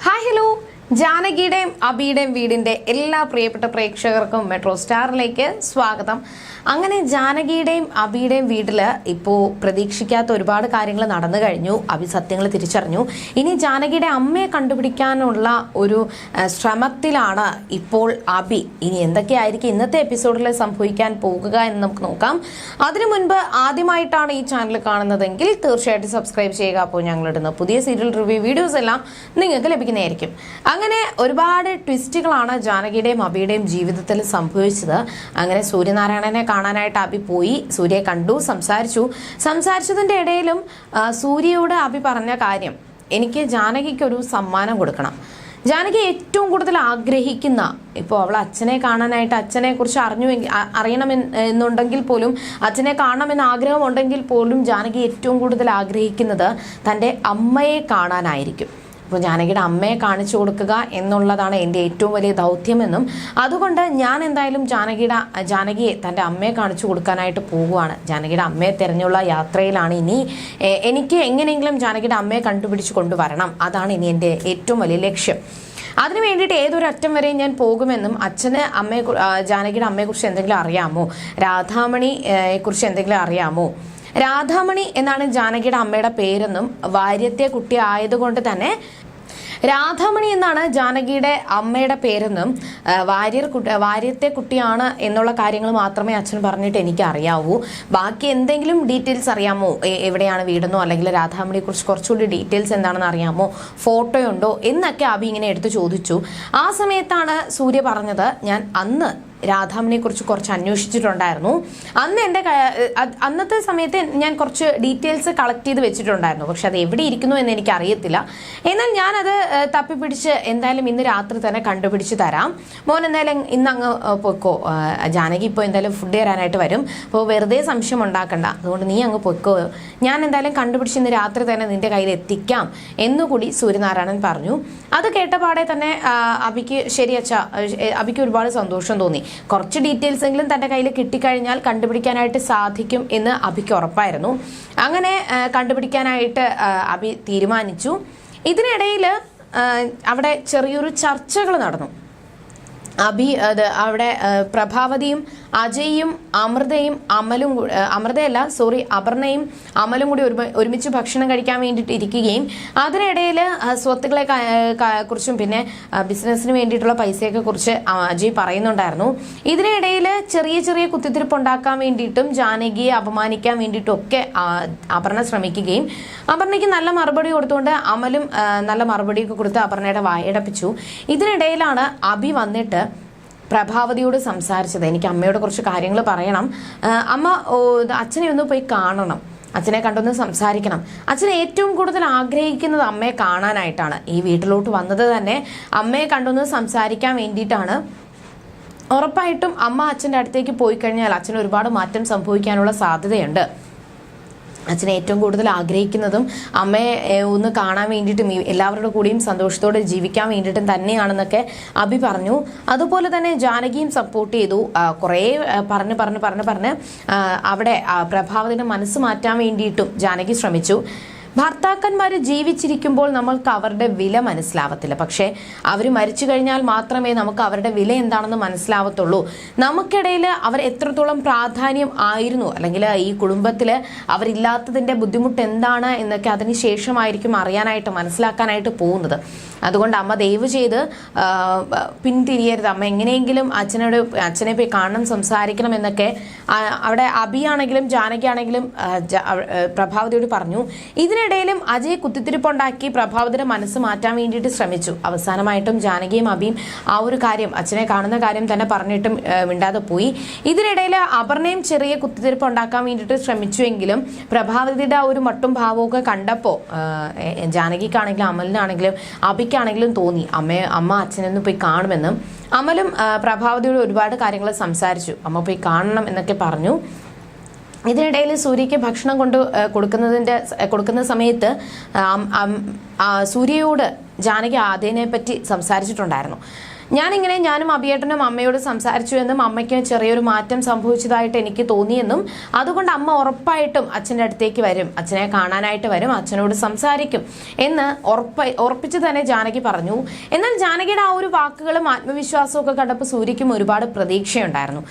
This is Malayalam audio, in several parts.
ഹായ് ഹലോ ജാനകിയുടെയും അബിയുടെയും വീടിന്റെ എല്ലാ പ്രിയപ്പെട്ട പ്രേക്ഷകർക്കും മെട്രോ സ്റ്റാറിലേക്ക് സ്വാഗതം. അങ്ങനെ ജാനകിയുടെയും അബിയുടെയും വീട്ടിൽ ഇപ്പോൾ പ്രതീക്ഷിക്കാത്ത ഒരുപാട് കാര്യങ്ങൾ നടന്നു കഴിഞ്ഞു. അബി സത്യങ്ങൾ തിരിച്ചറിഞ്ഞു. ഇനി ജാനകിയുടെ അമ്മയെ കണ്ടുപിടിക്കാനുള്ള ഒരു ശ്രമത്തിലാണ് ഇപ്പോൾ അബി. ഇനി എന്തൊക്കെയായിരിക്കും ഇന്നത്തെ എപ്പിസോഡിൽ സംഭവിക്കാൻ പോകുക എന്ന് നമുക്ക് നോക്കാം. അതിനു മുൻപ് ആദ്യമായിട്ടാണ് ഈ ചാനൽ കാണുന്നതെങ്കിൽ തീർച്ചയായിട്ടും സബ്സ്ക്രൈബ് ചെയ്യുക. അപ്പോൾ ഞങ്ങളിടുന്ന പുതിയ സീരിയൽ റിവ്യൂ വീഡിയോസ് എല്ലാം നിങ്ങൾക്ക് ലഭിക്കുന്നതായിരിക്കും. അങ്ങനെ ഒരുപാട് ട്വിസ്റ്റുകളാണ് ജാനകിയുടെയും അബിയുടെയും ജീവിതത്തിൽ സംഭവിച്ചത്. അങ്ങനെ സൂര്യനാരായണനെ കാണാനായിട്ട് അബി പോയി. സൂര്യയെ കണ്ടു സംസാരിച്ചു. സംസാരിച്ചതിന്റെ ഇടയിലും സൂര്യയോട് അബി പറഞ്ഞ കാര്യം എനിക്ക് ജാനകിക്ക് ഒരു സമ്മാനം കൊടുക്കണം. ജാനകി ഏറ്റവും കൂടുതൽ ആഗ്രഹിക്കുന്ന ഇപ്പോൾ അവൾ അച്ഛനെ കാണാനായിട്ട് അച്ഛനെ കുറിച്ച് അറിഞ്ഞു അറിയണം എന്നുണ്ടെങ്കിൽ പോലും അച്ഛനെ കാണണമെന്ന് ആഗ്രഹമുണ്ടെങ്കിൽ പോലും ജാനകി ഏറ്റവും കൂടുതൽ ആഗ്രഹിക്കുന്നത് തന്റെ അമ്മയെ കാണാനായിരിക്കും. അപ്പോൾ ജാനകിയുടെ അമ്മയെ കാണിച്ചു കൊടുക്കുക എന്നുള്ളതാണ് എന്റെ ഏറ്റവും വലിയ ദൗത്യമെന്നും അതുകൊണ്ട് ഞാൻ എന്തായാലും ജാനകിയുടെ ജാനകിയെ തന്റെ അമ്മയെ കാണിച്ചു കൊടുക്കാനായിട്ട് പോവുകയാണ് ജാനകിയുടെ അമ്മയെ തിരഞ്ഞുള്ള യാത്രയിലാണ് ഇനി എനിക്ക് എങ്ങനെയെങ്കിലും ജാനകിയുടെ അമ്മയെ കണ്ടുപിടിച്ച് കൊണ്ടുവരണം. അതാണ് ഇനി എന്റെ ഏറ്റവും വലിയ ലക്ഷ്യം. അതിനു വേണ്ടിയിട്ട് ഏതൊരു അറ്റം വരെയും ഞാൻ പോകുമെന്നും അച്ഛന് അമ്മയെ ജാനകിയുടെ അമ്മയെക്കുറിച്ച് എന്തെങ്കിലും അറിയാമോ? രാധാമണിയെക്കുറിച്ച് കുറിച്ച് എന്തെങ്കിലും അറിയാമോ? രാധാമണി എന്നാണ് ജാനകിയുടെ അമ്മയുടെ പേരെന്നും വാര്യത്തെ കുട്ടി ആയതുകൊണ്ട് തന്നെ രാധാമണി എന്നാണ് ജാനകിയുടെ അമ്മയുടെ പേരെന്നും വാര്യർ വാര്യത്തെ കുട്ടിയാണ് എന്നുള്ള കാര്യങ്ങൾ മാത്രമേ അച്ഛൻ പറഞ്ഞിട്ട് എനിക്ക് അറിയാവൂ ബാക്കി എന്തെങ്കിലും ഡീറ്റെയിൽസ് അറിയാമോ? എവിടെയാണ് വീടെന്നോ? അല്ലെങ്കിൽ രാധാമണിയെ കുറിച്ച് കുറച്ചുകൂടി ഡീറ്റെയിൽസ് എന്താണെന്ന് അറിയാമോ? ഫോട്ടോയുണ്ടോ? എന്നൊക്കെ അബി ഇങ്ങനെ എടുത്ത് ചോദിച്ചു. ആ സമയത്താണ് സൂര്യ പറഞ്ഞത് ഞാൻ അന്ന് രാധാമണിയെ കുറിച്ച് കുറച്ച് അന്വേഷിച്ചിട്ടുണ്ടായിരുന്നു. അന്ന് എന്റെ അന്നത്തെ സമയത്ത് ഞാൻ കുറച്ച് ഡീറ്റെയിൽസ് കളക്ട് ചെയ്ത് വെച്ചിട്ടുണ്ടായിരുന്നു. പക്ഷെ അത് എവിടെ ഇരിക്കുന്നു എന്ന് എനിക്ക് അറിയത്തില്ല എന്നാൽ ഞാനത് തപ്പിപ്പിടിച്ച് എന്തായാലും ഇന്ന് രാത്രി തന്നെ കണ്ടുപിടിച്ച് തരാം. മോൻ എന്തായാലും ഇന്ന് അങ്ങ് പൊയ്ക്കോ. ജാനകി ഇപ്പോൾ എന്തായാലും ഫുഡ് തരാനായിട്ട് വരും. അപ്പോൾ വെറുതെ സംശയം ഉണ്ടാക്കണ്ട. അതുകൊണ്ട് നീ അങ്ങ് പൊയ്ക്കോ. ഞാൻ എന്തായാലും കണ്ടുപിടിച്ച് ഇന്ന് രാത്രി തന്നെ നിന്റെ കയ്യിൽ എത്തിക്കാം എന്നുകൂടി സൂര്യനാരായണൻ പറഞ്ഞു. അത് കേട്ടപാടെ തന്നെ ആ, അബിക്ക് ശരി അച്ഛ അബിക്ക് ഒരുപാട് സന്തോഷം തോന്നി. കുറച്ച് ഡീറ്റെയിൽസ് എങ്കിലും തന്റെ കയ്യിൽ കിട്ടിക്കഴിഞ്ഞാൽ കണ്ടുപിടിക്കാനായിട്ട് സാധിക്കും എന്ന് അഭിക്ക് ഉറപ്പായിരുന്നു. അങ്ങനെ കണ്ടുപിടിക്കാനായിട്ട് അഭി തീരുമാനിച്ചു. ഇതിനിടയിൽ അവിടെ ചെറിയൊരു ചർച്ചകൾ നടന്നു. അഭി അത് അവിടെ പ്രഭാവതിയും അജയും അമൃതയും അമലും അമൃതയല്ല സോറി അപർണയും അമലും കൂടി ഒരുമിച്ച് ഭക്ഷണം കഴിക്കാൻ വേണ്ടിയിട്ട് ഇരിക്കുകയും അതിനിടയിൽ സ്വത്തുക്കളെ കുറിച്ചും പിന്നെ ബിസിനസ്സിന് വേണ്ടിയിട്ടുള്ള പൈസയൊക്കെ കുറിച്ച് അജയ് പറയുന്നുണ്ടായിരുന്നു. ഇതിനിടയിൽ ചെറിയ ചെറിയ കുത്തിത്തിരിപ്പ് ഉണ്ടാക്കാൻ വേണ്ടിയിട്ടും ജാനകിയെ അപമാനിക്കാൻ വേണ്ടിയിട്ടും ഒക്കെ അപർണ ശ്രമിക്കുകയും അപർണയ്ക്ക് നല്ല മറുപടി കൊടുത്തുകൊണ്ട് അമലും നല്ല മറുപടിയൊക്കെ കൊടുത്ത് അപർണയുടെ വായടപ്പിച്ചു. ഇതിനിടയിലാണ് അഭി വന്നിട്ട് പ്രഭാവതിയോട് സംസാരിച്ചത്. എനിക്ക് അമ്മയോട് കുറച്ച് കാര്യങ്ങൾ പറയണം. അമ്മ അച്ഛനെ ഒന്ന് പോയി കാണണം. അച്ഛനെ കണ്ടൊന്ന് സംസാരിക്കണം. അച്ഛൻ ഏറ്റവും കൂടുതൽ ആഗ്രഹിക്കുന്നത് അമ്മയെ കാണാനായിട്ടാണ്. ഈ വീട്ടിലോട്ട് വന്നത് തന്നെ അമ്മയെ കണ്ടൊന്ന് സംസാരിക്കാൻ വേണ്ടിയിട്ടാണ്. ഉറപ്പായിട്ടും അമ്മ അച്ഛന്റെ അടുത്തേക്ക് പോയി കഴിഞ്ഞാൽ അച്ഛന് ഒരുപാട് മാറ്റം സംഭവിക്കാനുള്ള സാധ്യതയുണ്ട്. അച്ഛൻ ഏറ്റവും കൂടുതൽ ആഗ്രഹിക്കുന്നതും അമ്മയെ ഒന്ന് കാണാൻ വേണ്ടിയിട്ടും എല്ലാവരുടെ കൂടെയും സന്തോഷത്തോടെ ജീവിക്കാൻ വേണ്ടിയിട്ടും തന്നെയാണെന്നൊക്കെ അഭി പറഞ്ഞു. അതുപോലെ തന്നെ ജാനകിയും സപ്പോർട്ട് ചെയ്തു. കുറേ പറഞ്ഞ് പറഞ്ഞ് പറഞ്ഞ് പറഞ്ഞ് അവിടെ ആ, പ്രഭാവതിന്റെ മനസ്സ് മാറ്റാൻ വേണ്ടിയിട്ടും ജാനകി ശ്രമിച്ചു. ഭർത്താക്കന്മാർ ജീവിച്ചിരിക്കുമ്പോൾ നമ്മൾക്ക് അവരുടെ വില മനസ്സിലാവത്തില്ല. പക്ഷേ അവർ മരിച്ചു കഴിഞ്ഞാൽ മാത്രമേ നമുക്ക് അവരുടെ വില എന്താണെന്ന് മനസ്സിലാവത്തുള്ളൂ. നമുക്കിടയിൽ അവർ എത്രത്തോളം പ്രാധാന്യം ആയിരുന്നു അല്ലെങ്കിൽ ഈ കുടുംബത്തിൽ അവരില്ലാത്തതിന്റെ ബുദ്ധിമുട്ട് എന്താണ് എന്നൊക്കെ അതിന് ശേഷമായിരിക്കും അറിയാനായിട്ട് മനസ്സിലാക്കാനായിട്ട് പോകുന്നത്. അതുകൊണ്ട് അമ്മ ദയവ് ചെയ്ത് പിന്തിരിയരുത്. അമ്മ എങ്ങനെയെങ്കിലും അച്ഛനോട് അച്ഛനെ പോയി കാണണം സംസാരിക്കണം എന്നൊക്കെ അവിടെ അബിയാണെങ്കിലും ജാനകിയാണെങ്കിലും പ്രഭാവതിയോട് പറഞ്ഞു. ഇതിനിടയിലും അജയ് കുത്തിത്തിരിപ്പുണ്ടാക്കി പ്രഭാവതിയുടെ മനസ്സ് മാറ്റാൻ വേണ്ടിയിട്ട് ശ്രമിച്ചു. അവസാനമായിട്ടും ജാനകിയും അബിയും ആ ഒരു കാര്യം അച്ഛനെ കാണുന്ന കാര്യം തന്നെ പറഞ്ഞിട്ടും മിണ്ടാതെ പോയി. ഇതിനിടയിൽ അപർണയും ചെറിയ കുത്തിത്തിരിപ്പ് ഉണ്ടാക്കാൻ വേണ്ടിയിട്ട് ശ്രമിച്ചുവെങ്കിലും പ്രഭാവതിയുടെ ആ ഒരു മട്ടും ഭാവമൊക്കെ കണ്ടപ്പോൾ ജാനകിക്കാണെങ്കിലും അമലിനാണെങ്കിലും അബിക്കാണെങ്കിലും തോന്നി. അമ്മ അമ്മ അച്ഛനൊന്ന് പോയി കാണുമെന്നും. അമലും പ്രഭാവതിയോട് ഒരുപാട് കാര്യങ്ങൾ സംസാരിച്ചു. അമ്മ പോയി കാണണം എന്നൊക്കെ പറഞ്ഞു. ഇതിനിടയിൽ സൂര്യയ്ക്ക് ഭക്ഷണം കൊണ്ട് കൊടുക്കുന്നതിന്റെ കൊടുക്കുന്ന സമയത്ത് സൂര്യയോട് ജാനകി ആദ്യനെ പറ്റി സംസാരിച്ചിട്ടുണ്ടായിരുന്നു. ഞാനിങ്ങനെ ഞാനും അഭിയേട്ടനും അമ്മയോട് സംസാരിച്ചു എന്നും അമ്മയ്ക്ക് ചെറിയൊരു മാറ്റം സംഭവിച്ചതായിട്ട് എനിക്ക് തോന്നിയെന്നും അതുകൊണ്ട് അമ്മ ഉറപ്പായിട്ടും അച്ഛന്റെ അടുത്തേക്ക് വരും. അച്ഛനെ കാണാനായിട്ട് വരും. അച്ഛനോട് സംസാരിക്കും എന്ന് ഉറപ്പ ഉറപ്പിച്ച് തന്നെ ജാനകി പറഞ്ഞു. എന്നാൽ ജാനകിയുടെ ആ ഒരു വാക്കുകളും ആത്മവിശ്വാസവും ഒക്കെ കണ്ടപ്പോൾ സൂര്യക്കും ഒരുപാട് പ്രതീക്ഷയുണ്ടായിരുന്നു.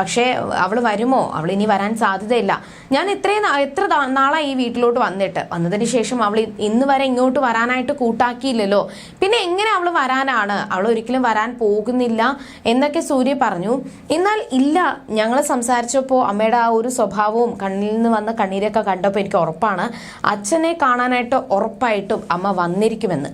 പക്ഷേ അവൾ വരുമോ? അവൾ ഇനി വരാൻ സാധ്യതയില്ല. ഞാൻ ഇത്രയും എത്ര നാളായി ഈ വീട്ടിലോട്ട് വന്നിട്ട്? വന്നതിന് ശേഷം അവൾ ഇന്ന് വരെ ഇങ്ങോട്ട് വരാനായിട്ട് കൂട്ടാക്കിയില്ലല്ലോ. പിന്നെ എങ്ങനെ അവൾ വരാനാണ്? അവൾ ഒരിക്കലും വരാൻ പോകുന്നില്ല എന്നൊക്കെ സൂര്യ പറഞ്ഞു. എന്നാൽ ഇല്ല ഞങ്ങൾ സംസാരിച്ചപ്പോൾ അമ്മയുടെ ആ ഒരു സ്വഭാവവും കണ്ണിൽ നിന്ന് വന്ന കണ്ണീരൊക്കെ കണ്ടപ്പോൾ എനിക്ക് ഉറപ്പാണ്. അച്ഛനെ കാണാനായിട്ട് ഉറപ്പായിട്ടും അമ്മ വന്നിരിക്കുമെന്ന്.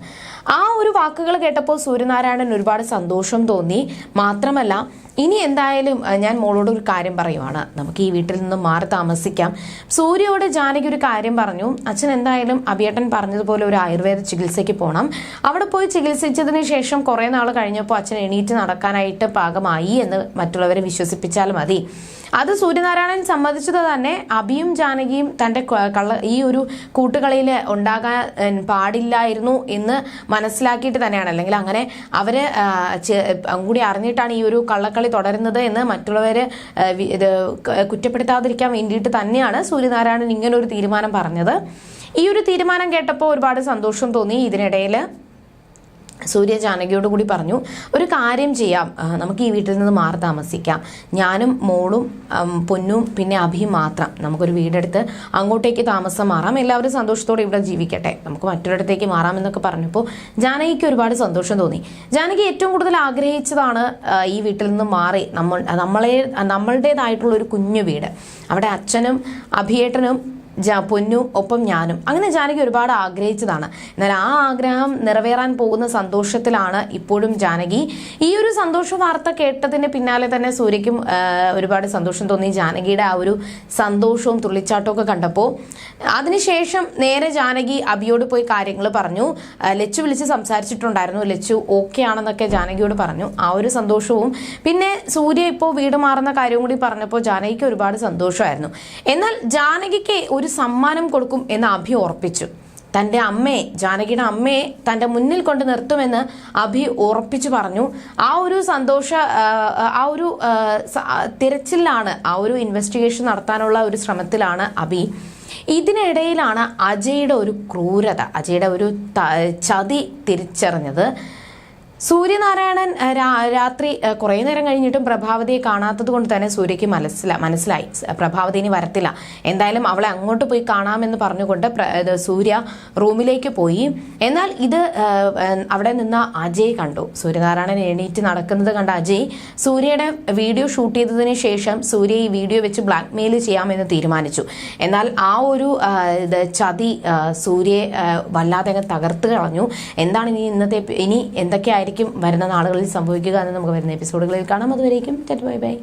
ആ ഒരു വാക്കുകൾ കേട്ടപ്പോൾ സൂര്യനാരായണൻ ഒരുപാട് സന്തോഷം തോന്നി. മാത്രമല്ല ഇനി എന്തായാലും ഞാൻ മോളോട് ഒരു കാര്യം പറയുവാണ്. നമുക്ക് ഈ വീട്ടിൽ നിന്നും മാറി താമസിക്കാം. സൂര്യയോട് ജാനകി ഒരു കാര്യം പറഞ്ഞു. അച്ഛൻ എന്തായാലും അഭിയേട്ടൻ പറഞ്ഞതുപോലെ ഒരു ആയുർവേദ ചികിത്സയ്ക്ക് പോകണം അവിടെ പോയി ചികിത്സിച്ചതിന് ശേഷം കുറേ നാൾ കഴിഞ്ഞപ്പോൾ അച്ഛൻ എണീറ്റ് നടക്കാനായിട്ട് പാകമായി എന്ന് മറ്റുള്ളവരെ വിശ്വസിപ്പിച്ചാൽ മതി. അത് സൂര്യനാരായണൻ സമ്മതിച്ചത് തന്നെ അഭിയും ജാനകിയും തന്റെ കള്ള ഈ ഒരു കൂട്ടുകളിയിൽ ഉണ്ടാകാൻ പാടില്ലായിരുന്നു എന്ന് മനസ്സിലാക്കിയിട്ട് തന്നെയാണ്. അല്ലെങ്കിൽ അങ്ങനെ അവർ കൂടി അറിഞ്ഞിട്ടാണ് ഈ ഒരു കള്ളക്കളി തുടരുന്നത് എന്ന് മറ്റുള്ളവരെ ഇത് കുറ്റപ്പെടുത്താതിരിക്കാൻ വേണ്ടിയിട്ട് തന്നെയാണ് സൂര്യനാരായണൻ ഇങ്ങനെ ഒരു തീരുമാനം പറഞ്ഞത്. ഈ ഒരു തീരുമാനം കേട്ടപ്പോൾ ഒരുപാട് സന്തോഷം തോന്നി ഇതിനിടയിൽ. സൂര്യ ജാനകിയോട് കൂടി പറഞ്ഞു ഒരു കാര്യം ചെയ്യാം. നമുക്ക് ഈ വീട്ടിൽ നിന്ന് മാറി താമസിക്കാം. ഞാനും മോളും പൊന്നും പിന്നെ അഭിയും മാത്രം. നമുക്കൊരു വീടെടുത്ത് അങ്ങോട്ടേക്ക് താമസം മാറാം. എല്ലാവരും സന്തോഷത്തോടെ ഇവിടെ ജീവിക്കട്ടെ. നമുക്ക് മറ്റൊരിടത്തേക്ക് മാറാമെന്നൊക്കെ പറഞ്ഞപ്പോൾ ജാനകിക്ക് ഒരുപാട് സന്തോഷം തോന്നി. ജാനകി ഏറ്റവും കൂടുതൽ ആഗ്രഹിച്ചതാണ് ഈ വീട്ടിൽ നിന്ന് മാറി നമ്മൾ നമ്മളെ നമ്മളുടേതായിട്ടുള്ള ഒരു കുഞ്ഞു വീട്. അവിടെ അച്ഛനും അഭിയേട്ടനും ജാ പൊന്നും ഒപ്പം ഞാനും. അങ്ങനെ ജാനകി ഒരുപാട് ആഗ്രഹിച്ചതാണ്. എന്നാൽ ആ ആഗ്രഹം നിറവേറാൻ പോകുന്ന സന്തോഷത്തിലാണ് ഇപ്പോഴും ജാനകി. ഈ ഒരു സന്തോഷ വാർത്ത കേട്ടതിന് പിന്നാലെ തന്നെ സൂര്യക്കും ഒരുപാട് സന്തോഷം തോന്നി ജാനകിയുടെ ആ ഒരു സന്തോഷവും തുള്ളിച്ചാട്ടവും കണ്ടപ്പോൾ. അതിനുശേഷം നേരെ ജാനകി അബിയോട് പോയി കാര്യങ്ങൾ പറഞ്ഞു. ലച്ചു വിളിച്ച് സംസാരിച്ചിട്ടുണ്ടായിരുന്നു. ലച്ചു ഓക്കെ ആണെന്നൊക്കെ ജാനകിയോട് പറഞ്ഞു. ആ ഒരു സന്തോഷവും. പിന്നെ സൂര്യ ഇപ്പോൾ വീട് മാറുന്ന കാര്യവും കൂടി പറഞ്ഞപ്പോൾ ജാനകിക്ക് ഒരുപാട് സന്തോഷമായിരുന്നു. എന്നാൽ ജാനകിക്ക് ഒരു സമ്മാനം കൊടുക്കും എന്ന് അഭി ഉറപ്പിച്ചു. തന്റെ അമ്മയെ ജാനകിയുടെ അമ്മയെ തന്റെ മുന്നിൽ കൊണ്ട് നിർത്തുമെന്ന് അഭി ഉറപ്പിച്ചു പറഞ്ഞു. ആ ഒരു സന്തോഷ ആ, ഒരു തിരച്ചിലാണ് ആ ഒരു ഇൻവെസ്റ്റിഗേഷൻ നടത്താനുള്ള ഒരു ശ്രമത്തിലാണ് അഭി. ഇതിനിടയിലാണ് അജയുടെ ഒരു ക്രൂരത അജയുടെ ഒരു ചതി തിരിച്ചറിഞ്ഞത്. സൂര്യനാരായണൻ രാത്രി കുറേ നേരം കഴിഞ്ഞിട്ടും പ്രഭാവതിയെ കാണാത്തത് കൊണ്ട് തന്നെ സൂര്യയ്ക്ക് മനസ്സില മനസ്സിലായി. പ്രഭാവതി ഇനി വരത്തില്ല. എന്തായാലും അവളെ അങ്ങോട്ട് പോയി കാണാമെന്ന് പറഞ്ഞുകൊണ്ട് സൂര്യ റൂമിലേക്ക് പോയി. എന്നാൽ ഇത് അവിടെ നിന്ന അജയ് കണ്ടു. സൂര്യനാരായണൻ എണീറ്റ് നടക്കുന്നത് കണ്ട അജയ് സൂര്യയുടെ വീഡിയോ ഷൂട്ട് ചെയ്തതിന് ശേഷം സൂര്യ ഈ വീഡിയോ വെച്ച് ബ്ലാക്ക് മെയിൽ ചെയ്യാമെന്ന് തീരുമാനിച്ചു. എന്നാൽ ആ ഒരു ചതി സൂര്യയെ വല്ലാതെ തകർത്ത് കളഞ്ഞു. എന്താണ് ഇനി ഇന്നത്തെ ഇനി എന്തൊക്കെയായിരിക്കും വരുന്ന നാളുകളിൽ സംഭവിക്കുക എന്ന് നമുക്ക് വരുന്ന എപ്പിസോഡുകളിൽ കാണാം. അതുവരേക്കും ബൈ ബൈ.